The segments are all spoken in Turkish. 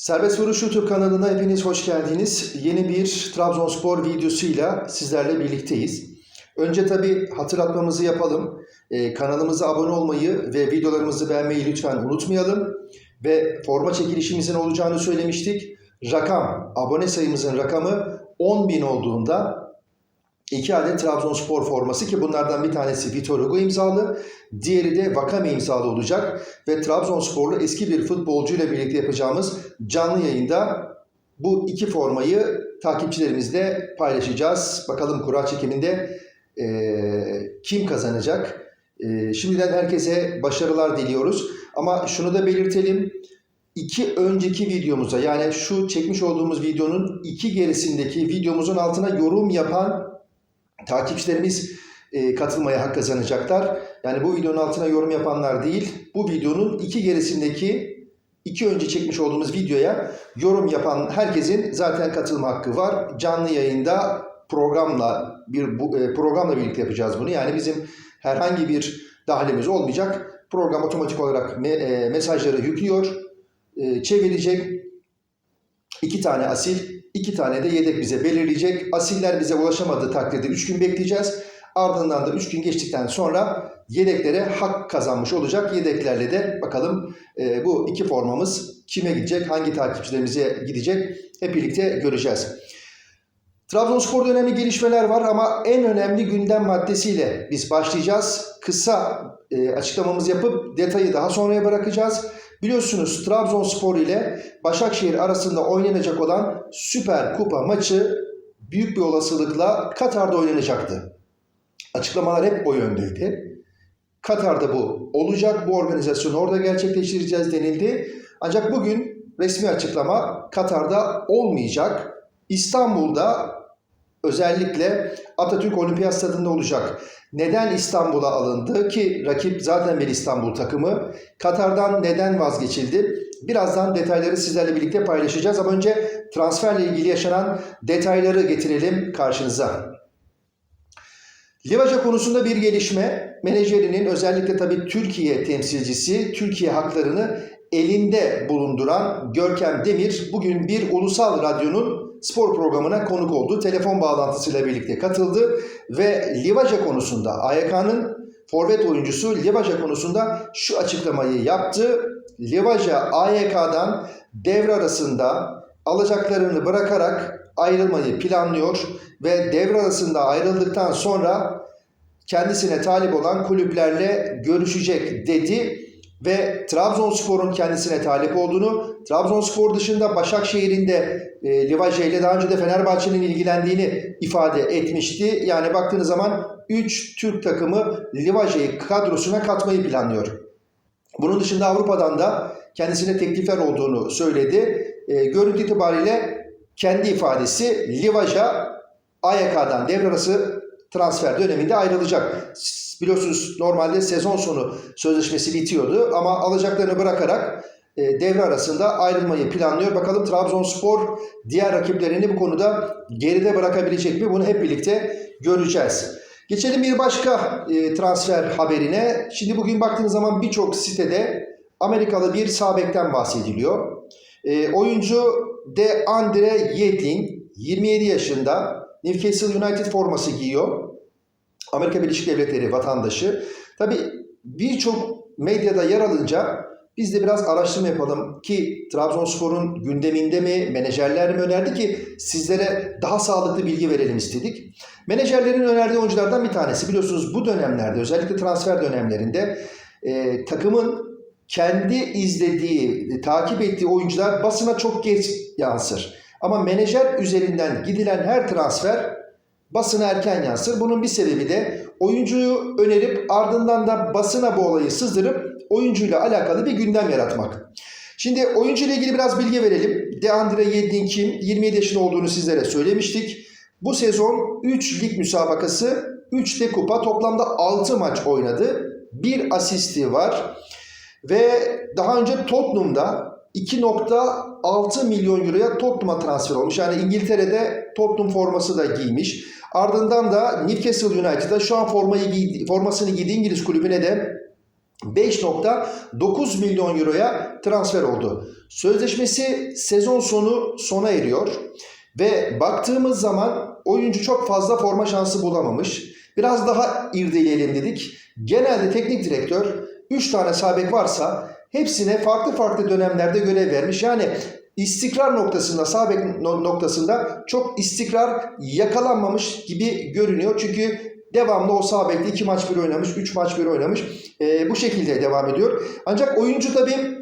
Serbest Vuruş YouTube kanalına hepiniz hoş geldiniz. Yeni bir Trabzonspor videosuyla sizlerle birlikteyiz. Önce tabii hatırlatmamızı yapalım. Ee, kanalımıza abone olmayı ve videolarımızı beğenmeyi lütfen unutmayalım. Ve forma çekilişimizin olacağını söylemiştik. Rakam, abone sayımızın rakamı 10.000 olduğunda iki adet Trabzonspor forması ki bunlardan bir tanesi Vitor Hugo imzalı, diğeri de Vakame imzalı olacak ve Trabzonsporlu eski bir futbolcuyla birlikte yapacağımız canlı yayında bu iki formayı takipçilerimizle paylaşacağız. Bakalım kura çekiminde eee, kim kazanacak? Eee, şimdiden herkese başarılar diliyoruz. Ama şunu da belirtelim. İki önceki videomuza yani şu çekmiş olduğumuz videonun iki gerisindeki videomuzun altına yorum yapan takipçilerimiz e, katılmaya hak kazanacaklar. Yani bu videonun altına yorum yapanlar değil, bu videonun iki gerisindeki iki önce çekmiş olduğumuz videoya yorum yapan herkesin zaten katılma hakkı var. Canlı yayında programla bir bu, e, programla birlikte yapacağız bunu. Yani bizim herhangi bir dahilimiz olmayacak. Program otomatik olarak me- e, mesajları yüklüyor, e, çevirecek. İki tane asil, iki tane de yedek bize belirleyecek. Asiller bize ulaşamadığı takdirde 3 gün bekleyeceğiz. Ardından da 3 gün geçtikten sonra yedeklere hak kazanmış olacak. Yedeklerle de bakalım e, bu iki formamız kime gidecek, hangi takipçilerimize gidecek hep birlikte göreceğiz. Trabzonspor'da önemli gelişmeler var ama en önemli gündem maddesiyle biz başlayacağız. Kısa e, açıklamamızı yapıp detayı daha sonraya bırakacağız. Biliyorsunuz Trabzonspor ile Başakşehir arasında oynanacak olan Süper Kupa maçı büyük bir olasılıkla Katar'da oynanacaktı. Açıklamalar hep o yöndeydi. Katar'da bu olacak, bu organizasyonu orada gerçekleştireceğiz denildi. Ancak bugün resmi açıklama Katar'da olmayacak. İstanbul'da özellikle Atatürk Olimpiyat Stadı'nda olacak. Neden İstanbul'a alındı ki rakip zaten bir İstanbul takımı? Katar'dan neden vazgeçildi? Birazdan detayları sizlerle birlikte paylaşacağız ama önce transferle ilgili yaşanan detayları getirelim karşınıza. Livaca konusunda bir gelişme, menajerinin özellikle tabii Türkiye temsilcisi, Türkiye haklarını elinde bulunduran Görkem Demir bugün bir ulusal radyonun spor programına konuk oldu. Telefon bağlantısıyla birlikte katıldı ve Livaca konusunda AYK'nın forvet oyuncusu Livaca konusunda şu açıklamayı yaptı. Livaca AYK'dan devre arasında alacaklarını bırakarak ayrılmayı planlıyor ve devre arasında ayrıldıktan sonra kendisine talip olan kulüplerle görüşecek dedi ve Trabzonspor'un kendisine talip olduğunu, Trabzonspor dışında Başakşehir'in de e, Livaje ile daha önce de Fenerbahçe'nin ilgilendiğini ifade etmişti. Yani baktığınız zaman 3 Türk takımı Livaje'yi kadrosuna katmayı planlıyor. Bunun dışında Avrupa'dan da kendisine teklifler olduğunu söyledi. E, görüntü itibariyle kendi ifadesi Livaja AYK'dan devre arası transfer döneminde ayrılacak. Biliyorsunuz normalde sezon sonu sözleşmesi bitiyordu ama alacaklarını bırakarak e, devre arasında ayrılmayı planlıyor. Bakalım Trabzonspor diğer rakiplerini bu konuda geride bırakabilecek mi? Bunu hep birlikte göreceğiz. Geçelim bir başka e, transfer haberine. Şimdi bugün baktığınız zaman birçok sitede Amerikalı bir sağ bekten bahsediliyor. E, oyuncu De Andre Yedlin 27 yaşında Newcastle United forması giyiyor. Amerika Birleşik Devletleri vatandaşı. Tabi birçok medyada yer alınca biz de biraz araştırma yapalım ki Trabzonspor'un gündeminde mi, menajerler mi önerdi ki sizlere daha sağlıklı bilgi verelim istedik. Menajerlerin önerdiği oyunculardan bir tanesi biliyorsunuz bu dönemlerde özellikle transfer dönemlerinde e, takımın kendi izlediği, takip ettiği oyuncular basına çok geç yansır. Ama menajer üzerinden gidilen her transfer basına erken yansır. Bunun bir sebebi de oyuncuyu önerip ardından da basına bu olayı sızdırıp oyuncuyla alakalı bir gündem yaratmak. Şimdi oyuncu ile ilgili biraz bilgi verelim. Deandre Yedlin kim? 27 yaşında olduğunu sizlere söylemiştik. Bu sezon 3 lig müsabakası, 3 de kupa toplamda 6 maç oynadı. Bir asisti var. Ve daha önce Tottenham'da 2.6 milyon euroya Tottenham'a transfer olmuş. Yani İngiltere'de Tottenham forması da giymiş. Ardından da Newcastle United'a şu an formayı giydi, formasını giydiği İngiliz kulübüne de 5.9 milyon euroya transfer oldu. Sözleşmesi sezon sonu sona eriyor ve baktığımız zaman oyuncu çok fazla forma şansı bulamamış. Biraz daha irdeleyelim dedik. Genelde teknik direktör 3 tane sabek varsa hepsine farklı farklı dönemlerde görev vermiş. Yani istikrar noktasında, no- noktasında çok istikrar yakalanmamış gibi görünüyor. Çünkü devamlı o sağ bekte 2 maç bir oynamış, 3 maç bir oynamış. Ee, bu şekilde devam ediyor. Ancak oyuncu tabii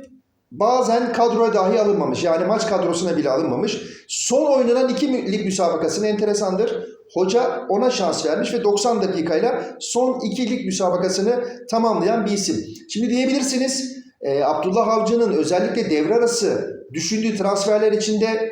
bazen kadroya dahi alınmamış. Yani maç kadrosuna bile alınmamış. Son oynanan iki lig müsabakasını enteresandır. Hoca ona şans vermiş ve 90 dakikayla son iki lig müsabakasını tamamlayan bir isim. Şimdi diyebilirsiniz e, Abdullah Avcı'nın özellikle devre arası düşündüğü transferler içinde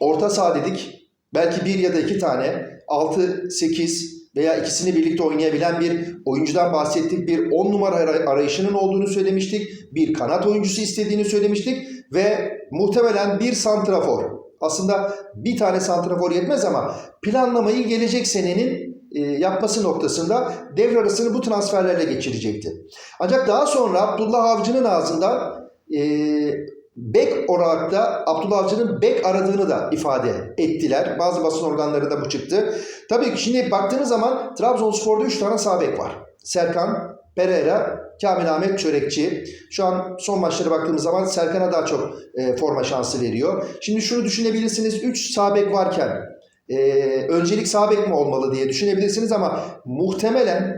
orta saha dedik. Belki bir ya da iki tane 6-8 veya ikisini birlikte oynayabilen bir oyuncudan bahsettik. Bir 10 numara ara- arayışının olduğunu söylemiştik. Bir kanat oyuncusu istediğini söylemiştik. Ve muhtemelen bir santrafor. Aslında bir tane santrafor yetmez ama planlamayı gelecek senenin yapması noktasında devre arasını bu transferlerle geçirecekti. Ancak daha sonra Abdullah Avcı'nın ağzından e, bek olarak da Abdullah Avcı'nın bek aradığını da ifade ettiler. Bazı basın organları da bu çıktı. Tabii ki şimdi baktığınız zaman Trabzonspor'da 3 tane sağ bek var. Serkan, Pereira, Kamil Ahmet Çörekçi. Şu an son maçlara baktığımız zaman Serkan'a daha çok e, forma şansı veriyor. Şimdi şunu düşünebilirsiniz. 3 sağ bek varken e, öncelik sağ bek mi olmalı diye düşünebilirsiniz ama muhtemelen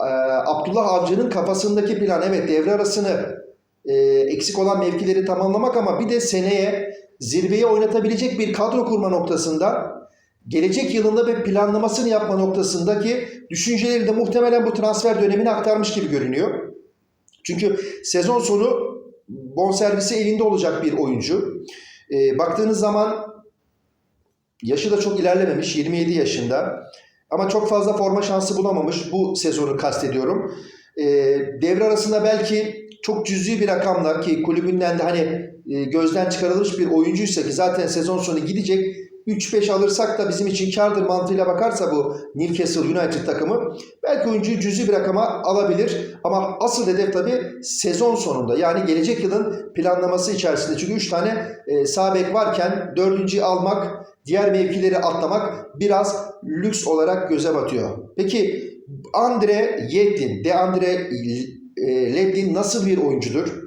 e, Abdullah Avcı'nın kafasındaki plan evet devre arasını e, eksik olan mevkileri tamamlamak ama bir de seneye zirveye oynatabilecek bir kadro kurma noktasında gelecek yılında bir planlamasını yapma noktasındaki düşünceleri de muhtemelen bu transfer dönemine aktarmış gibi görünüyor. Çünkü sezon sonu bonservisi elinde olacak bir oyuncu. E, baktığınız zaman yaşı da çok ilerlememiş 27 yaşında ama çok fazla forma şansı bulamamış bu sezonu kastediyorum. E, devre arasında belki çok cüzi bir rakamla ki kulübünden de hani e, gözden çıkarılmış bir oyuncuysa ki zaten sezon sonu gidecek 3-5 alırsak da bizim için kardır mantığıyla bakarsa bu Newcastle United takımı belki oyuncuyu cüzi bir rakama alabilir. Ama asıl hedef tabii sezon sonunda yani gelecek yılın planlaması içerisinde. Çünkü 3 tane e, sağ bek varken 4. almak, diğer mevkileri atlamak biraz lüks olarak göze batıyor. Peki Andre Yedlin, De Andre e, Ledlin nasıl bir oyuncudur?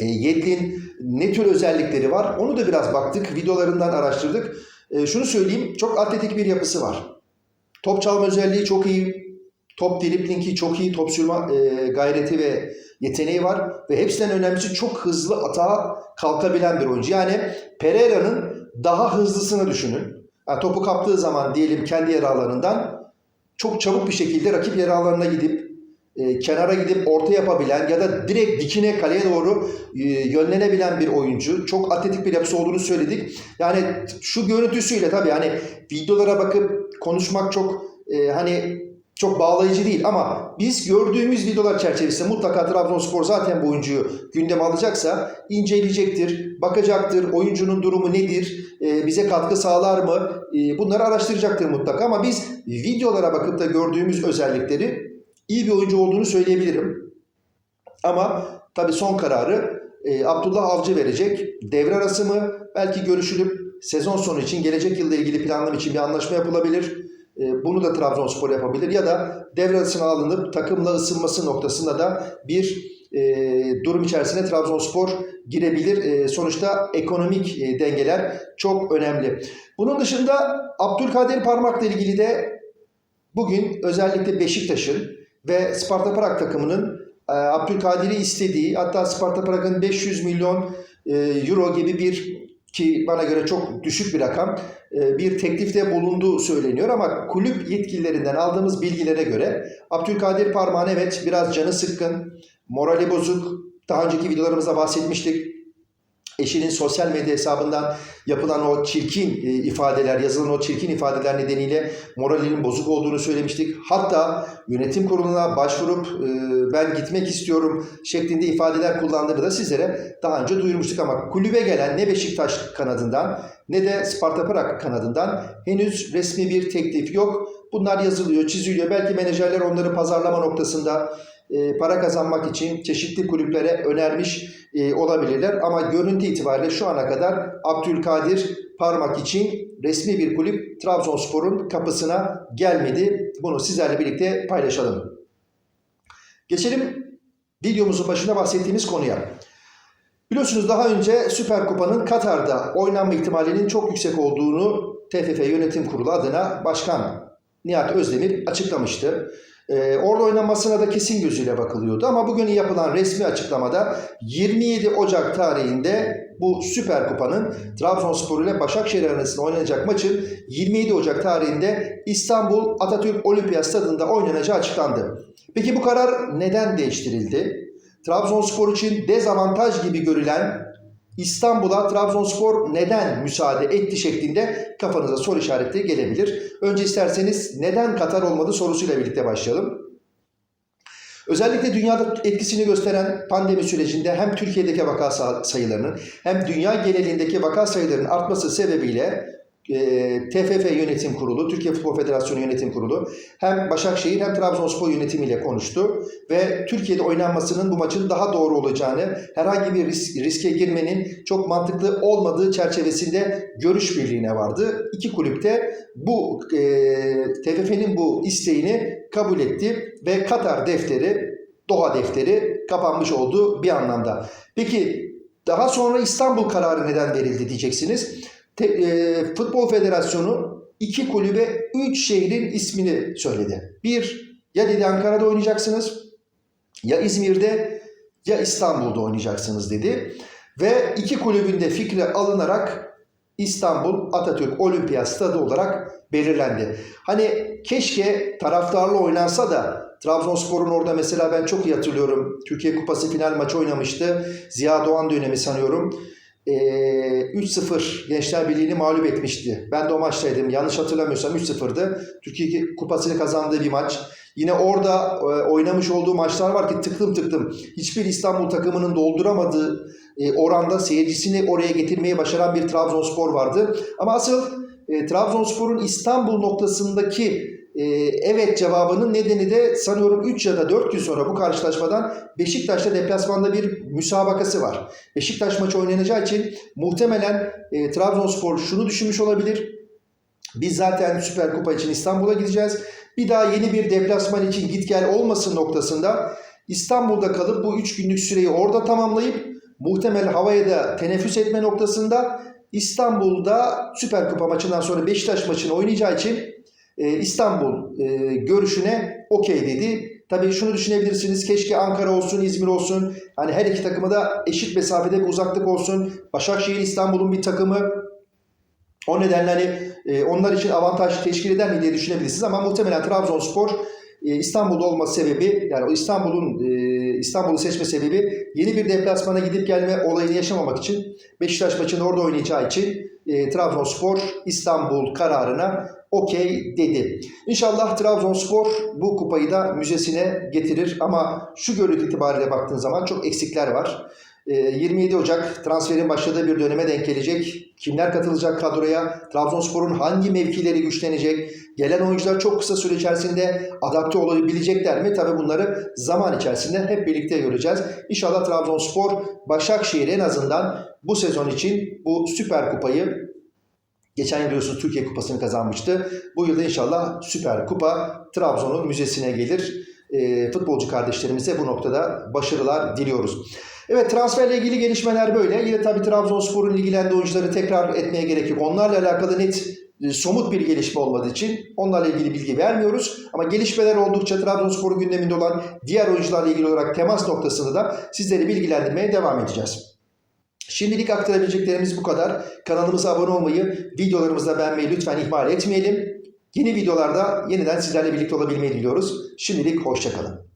E, Yedlin ne tür özellikleri var? Onu da biraz baktık. Videolarından araştırdık. E, şunu söyleyeyim. Çok atletik bir yapısı var. Top çalma özelliği çok iyi. Top driblingi çok iyi. Top sürme e, gayreti ve yeteneği var. Ve hepsinden önemlisi çok hızlı atağa kalkabilen bir oyuncu. Yani Pereira'nın daha hızlısını düşünün. Yani topu kaptığı zaman diyelim kendi yer alanından çok çabuk bir şekilde rakip yer alanına gidip e, kenara gidip orta yapabilen ya da direkt dikine kaleye doğru e, yönlenebilen bir oyuncu. Çok atletik bir yapısı olduğunu söyledik. Yani şu görüntüsüyle tabii hani videolara bakıp konuşmak çok e, hani çok bağlayıcı değil ama biz gördüğümüz videolar çerçevesinde mutlaka Trabzonspor zaten bu oyuncuyu gündeme alacaksa inceleyecektir, bakacaktır, oyuncunun durumu nedir, e, bize katkı sağlar mı e, bunları araştıracaktır mutlaka ama biz videolara bakıp da gördüğümüz özellikleri iyi bir oyuncu olduğunu söyleyebilirim. Ama tabii son kararı e, Abdullah Avcı verecek. Devre arası mı? Belki görüşülüp sezon sonu için gelecek yılda ilgili planlama için bir anlaşma yapılabilir. E, bunu da Trabzonspor yapabilir ya da devre arasına alınıp takımla ısınması noktasında da bir e, durum içerisine Trabzonspor girebilir. E, sonuçta ekonomik e, dengeler çok önemli. Bunun dışında Abdülkadir Parmak'la ilgili de bugün özellikle Beşiktaş'ın ve Sparta Prag takımının e, Abdülkadir'i istediği hatta Sparta Prag'ın 500 milyon e, euro gibi bir ki bana göre çok düşük bir rakam e, bir teklifte bulunduğu söyleniyor ama kulüp yetkililerinden aldığımız bilgilere göre Abdülkadir Parmağan evet biraz canı sıkkın, morali bozuk. Daha önceki videolarımızda bahsetmiştik. Eşinin sosyal medya hesabından yapılan o çirkin e, ifadeler, yazılan o çirkin ifadeler nedeniyle moralinin bozuk olduğunu söylemiştik. Hatta yönetim kuruluna başvurup e, ben gitmek istiyorum şeklinde ifadeler kullandığını da sizlere daha önce duyurmuştuk ama kulübe gelen ne Beşiktaş kanadından ne de Sparta Prag kanadından henüz resmi bir teklif yok. Bunlar yazılıyor, çiziliyor. Belki menajerler onları pazarlama noktasında e, para kazanmak için çeşitli kulüplere önermiş e, olabilirler. Ama görüntü itibariyle şu ana kadar Abdülkadir Parmak için resmi bir kulüp Trabzonspor'un kapısına gelmedi. Bunu sizlerle birlikte paylaşalım. Geçelim videomuzun başına bahsettiğimiz konuya. Biliyorsunuz daha önce Süper Kupa'nın Katar'da oynanma ihtimalinin çok yüksek olduğunu TFF Yönetim Kurulu adına Başkan Nihat Özdemir açıklamıştı. Ee, orada oynanmasına da kesin gözüyle bakılıyordu ama bugün yapılan resmi açıklamada 27 Ocak tarihinde bu Süper Kupa'nın Trabzonspor ile Başakşehir arasında oynanacak maçın 27 Ocak tarihinde İstanbul Atatürk Olimpiyat Stadında oynanacağı açıklandı. Peki bu karar neden değiştirildi? Trabzonspor için dezavantaj gibi görülen İstanbul'a Trabzonspor neden müsaade etti şeklinde kafanıza soru işareti gelebilir. Önce isterseniz neden Katar olmadı sorusuyla birlikte başlayalım. Özellikle dünyada etkisini gösteren pandemi sürecinde hem Türkiye'deki vaka sayılarının hem dünya genelindeki vaka sayılarının artması sebebiyle e, TFF Yönetim Kurulu, Türkiye Futbol Federasyonu Yönetim Kurulu hem Başakşehir hem Trabzonspor yönetimiyle konuştu ve Türkiye'de oynanmasının bu maçın daha doğru olacağını, herhangi bir risk, riske girmenin çok mantıklı olmadığı çerçevesinde görüş birliğine vardı. İki kulüp de bu e, TFF'nin bu isteğini kabul etti ve Katar defteri, Doha defteri kapanmış oldu bir anlamda. Peki daha sonra İstanbul kararı neden verildi diyeceksiniz. Te, e, Futbol Federasyonu iki kulübe üç şehrin ismini söyledi. Bir, ya dedi Ankara'da oynayacaksınız, ya İzmir'de, ya İstanbul'da oynayacaksınız dedi. Ve iki kulübün de fikri alınarak İstanbul Atatürk Olimpiyat Stadı olarak belirlendi. Hani keşke taraftarlı oynansa da Trabzonspor'un orada mesela ben çok iyi hatırlıyorum. Türkiye Kupası final maçı oynamıştı. Ziya Doğan dönemi sanıyorum e, 3-0 Gençler Birliği'ni mağlup etmişti. Ben de o maçtaydım. Yanlış hatırlamıyorsam 3-0'dı. Türkiye Kupası'nı kazandığı bir maç. Yine orada e, oynamış olduğu maçlar var ki tıklım tıklım. Hiçbir İstanbul takımının dolduramadığı e, oranda seyircisini oraya getirmeyi başaran bir Trabzonspor vardı. Ama asıl e, Trabzonspor'un İstanbul noktasındaki e, evet cevabının nedeni de sanıyorum 3 ya da 4 gün sonra bu karşılaşmadan Beşiktaş'ta deplasmanda bir müsabakası var. Beşiktaş maçı oynanacağı için muhtemelen e, Trabzonspor şunu düşünmüş olabilir. Biz zaten Süper Kupa için İstanbul'a gideceğiz. Bir daha yeni bir deplasman için git gel olmasın noktasında İstanbul'da kalıp bu 3 günlük süreyi orada tamamlayıp muhtemel havaya da teneffüs etme noktasında İstanbul'da Süper Kupa maçından sonra Beşiktaş maçını oynayacağı için İstanbul e, görüşüne okey dedi. Tabii şunu düşünebilirsiniz. Keşke Ankara olsun, İzmir olsun. Hani her iki takımı da eşit mesafede bir uzaklık olsun. Başakşehir İstanbul'un bir takımı. O nedenle hani e, onlar için avantaj teşkil eder mi diye düşünebilirsiniz ama muhtemelen Trabzonspor e, İstanbul'da olması sebebi yani İstanbul'un İstanbul'u seçme sebebi yeni bir deplasmana gidip gelme olayını yaşamamak için Beşiktaş maçını orada oynayacağı için Trabzonspor İstanbul kararına okey dedi. İnşallah Trabzonspor bu kupayı da müzesine getirir ama şu görüntü itibariyle baktığın zaman çok eksikler var. 27 Ocak transferin başladığı bir döneme denk gelecek. Kimler katılacak kadroya? Trabzonspor'un hangi mevkileri güçlenecek? Gelen oyuncular çok kısa süre içerisinde adapte olabilecekler mi? Tabii bunları zaman içerisinde hep birlikte göreceğiz. İnşallah Trabzonspor Başakşehir en azından bu sezon için bu Süper Kupayı Geçen yıl biliyorsunuz Türkiye Kupası'nı kazanmıştı. Bu yılda inşallah Süper Kupa Trabzon'un müzesine gelir. E, futbolcu kardeşlerimize bu noktada başarılar diliyoruz. Evet transferle ilgili gelişmeler böyle. Yine tabii Trabzonspor'un ilgilendiği oyuncuları tekrar etmeye gerek yok. Onlarla alakalı net e, somut bir gelişme olmadığı için onlarla ilgili bilgi vermiyoruz. Ama gelişmeler oldukça Trabzonspor'un gündeminde olan diğer oyuncularla ilgili olarak temas noktasında da sizleri bilgilendirmeye devam edeceğiz. Şimdilik aktarabileceklerimiz bu kadar. Kanalımıza abone olmayı, videolarımızı beğenmeyi lütfen ihmal etmeyelim. Yeni videolarda yeniden sizlerle birlikte olabilmeyi diliyoruz. Şimdilik hoşçakalın.